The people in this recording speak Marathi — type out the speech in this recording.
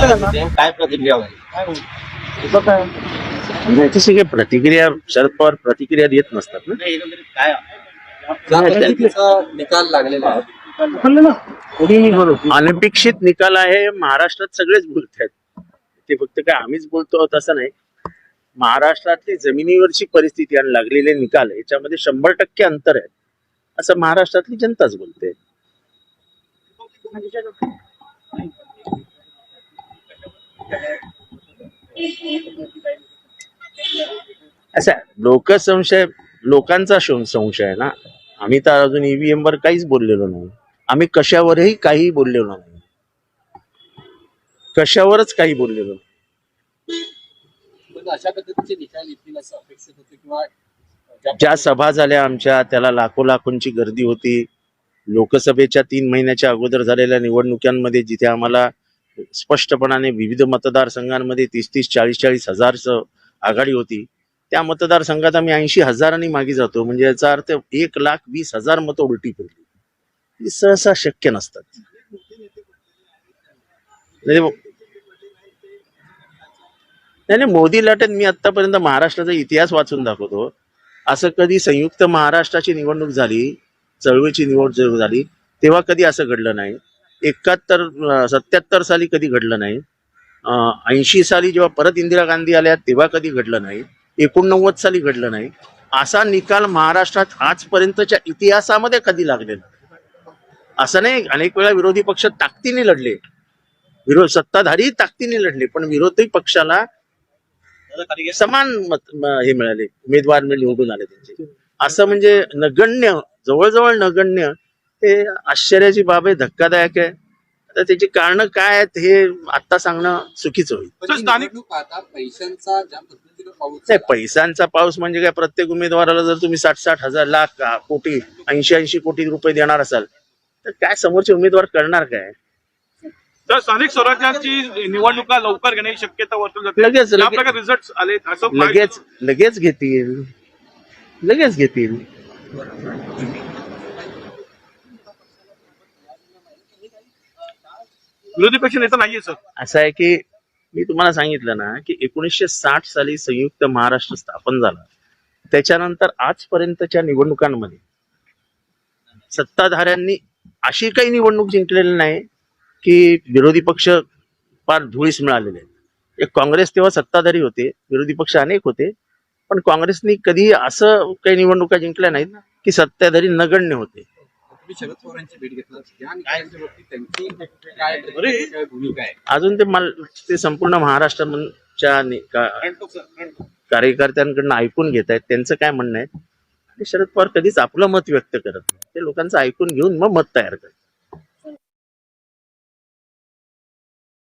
काय प्रतिक्रिया याच्याशी काही प्रतिक्रिया शरद पवार प्रतिक्रिया देत नसतात ना? नाही, एकंदरीत काय? त्यांचा निकाल लागलेला आहे. अनपेक्षित निकाल आहे महाराष्ट्रात सगळेच बोलत आहेत. ते फक्त काय आम्हीच बोलतो तसं नाही. महाराष्ट्रातली जमिनीवरची परिस्थिती आणि लागलेले निकाल याच्यामध्ये शंभर टक्के अंतर आहे. असं महाराष्ट्रातली जनताच बोलते. असं आहे, लोकसंशय लोकांचा संशय आहे ना? आम्ही तर अजून ईव्हीएम वर काहीच बोललेलो नाही. आम्ही कशावरही काही बोललेलो नाही. कशावरच काही बोललेलो नाही. पण अशा पद्धतीचे निकाल येतील असं अपेक्षित होते किंवा ज्या ज्या सभा झाल्या आमच्या त्याला लाखो लाखोंची गर्दी होती. लोकसभेच्या तीन महिन्याच्या अगोदर झालेल्या निवडणुकांमध्ये जिथे आम्हाला स्पष्टपणाने विविध मतदारसंघांमध्ये तीस तीस चाळीस चाळीस हजारचं आघाडी होती. त्या मतदारसंघात आम्ही ऐंशी हजारांनी मागे जातो. म्हणजे याचा अर्थ एक लाख वीस हजार मतं उलटी फिरली ही सहसा शक्य नसतात. म्हणजे नाही नाही, नाही मोदी लाटेत मी आतापर्यंत महाराष्ट्राचा इतिहास वाचून दाखवतो. असं कधी संयुक्त महाराष्ट्राची निवडणूक झाली चळवळीची निवडणूक झाली तेव्हा कधी असं घडलं नाही. एकाहत्तर सत्याहत्तर साली कधी घडलं नाही. ऐंशी साली जेव्हा परत इंदिरा गांधी आल्या तेव्हा कधी घडलं नाही. एकोणनव्वद साली घडलं नाही. असा निकाल महाराष्ट्रात आजपर्यंतच्या इतिहासामध्ये कधी लागलेला असं नाही अनेक वेळा विरोधी पक्ष ताकदीने लढले. विरोध सत्ताधारी ताकदीने लढले पण विरोधी पक्षाला समान मत हे मिळाले. उमेदवार निवडून आले त्यांचे. असं म्हणजे नगण्य जवळजवळ नगण्य हे आश्चर्याची बाब आहे धक्कादायक आहे. तर त्याची कारण काय आहेत हे आता सांगणं चुकीचं होईल. पैशांचा ज्या पद्धतीने पाऊस नाही पैशांचा पाऊस म्हणजे काय प्रत्येक उमेदवाराला जर तुम्ही साठ साठ हजार लाख कोटी ऐंशी ऐंशी कोटी रुपये देणार असाल तर काय समोरचे उमेदवार करणार काय? तर स्थानिक स्वराज्याची निवडणुका लवकर घेण्याची शक्यता वर्तवली जाते. लगेच- लगेच- रिझल्ट आले असं लगेच लगेच घेतील. लगेच घेतील. विरोधी पक्ष नेता नाहीये सर असं आहे की मी तुम्हाला सांगितलं ना की एकोणीसशे साठ साली संयुक्त महाराष्ट्र स्थापन झाला. त्याच्यानंतर आजपर्यंतच्या निवडणुकांमध्ये सत्ताधाऱ्यांनी अशी काही निवडणूक जिंकलेली नाही की विरोधी पक्ष फार धुळीस मिळालेले आहेत. एक काँग्रेस तेव्हा सत्ताधारी होते विरोधी पक्ष अनेक होते पण काँग्रेसनी कधी असं काही निवडणुका जिंकल्या नाहीत की सत्ताधारी नगण्य होते. तुम्ही शरद पवारांची भेट घेतला या निकालांच्या बाबतीत त्यांची काय काय भूमिका आहे? अजून ते मला ते संपूर्ण महाराष्ट्राच्या नि- का- कार्यकर्त्यांकडनं ऐकून घेत आहेत. त्यांचं काय म्हणणं आहे? आणि शरद पवार कधीच आपलं मत व्यक्त करत नाही. ते लोकांचं ऐकून घेऊन मग मत तयार करतात.